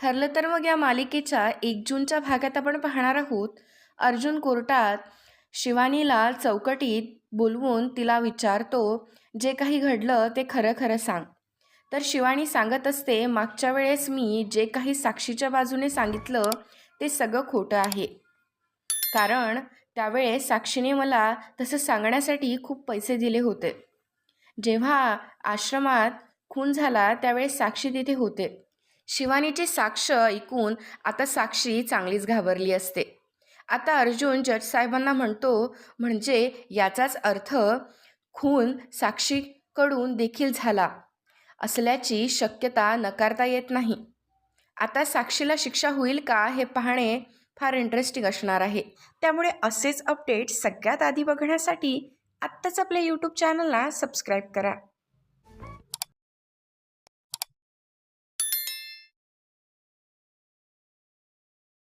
ठरलं तर मग या मालिकेच्या एक जूनच्या भागात आपण पाहणार आहोत. अर्जुन कोर्टात शिवानीला चौकटीत बोलवून तिला विचारतो जे काही घडलं ते खरं खरं सांग. तर शिवानी सांगत असते मागच्या वेळेस मी जे काही साक्षीच्या बाजूने सांगितलं ते सगळं खोटं आहे. कारण त्यावेळेस साक्षीने मला तसं सांगण्यासाठी खूप पैसे दिले होते. जेव्हा आश्रमात खून झाला त्यावेळेस साक्षी तिथे होते. शिवानीची साक्ष ऐकून आता साक्षी चांगलीच घाबरली असते. आता अर्जुन जज साहेबांना म्हणतो म्हणजे याचाच अर्थ खून साक्षीकडून देखील झाला. असल्याची शक्यता नकारता येत नाही. आता साक्षीला शिक्षा होईल का हे पाहणे फार इंटरेस्टिंग असणार आहे. त्यामुळे असेच अपडेट्स सगळ्यात आधी बघण्यासाठी आत्ताच आपल्या यूट्यूब चॅनलला सबस्क्राईब करा.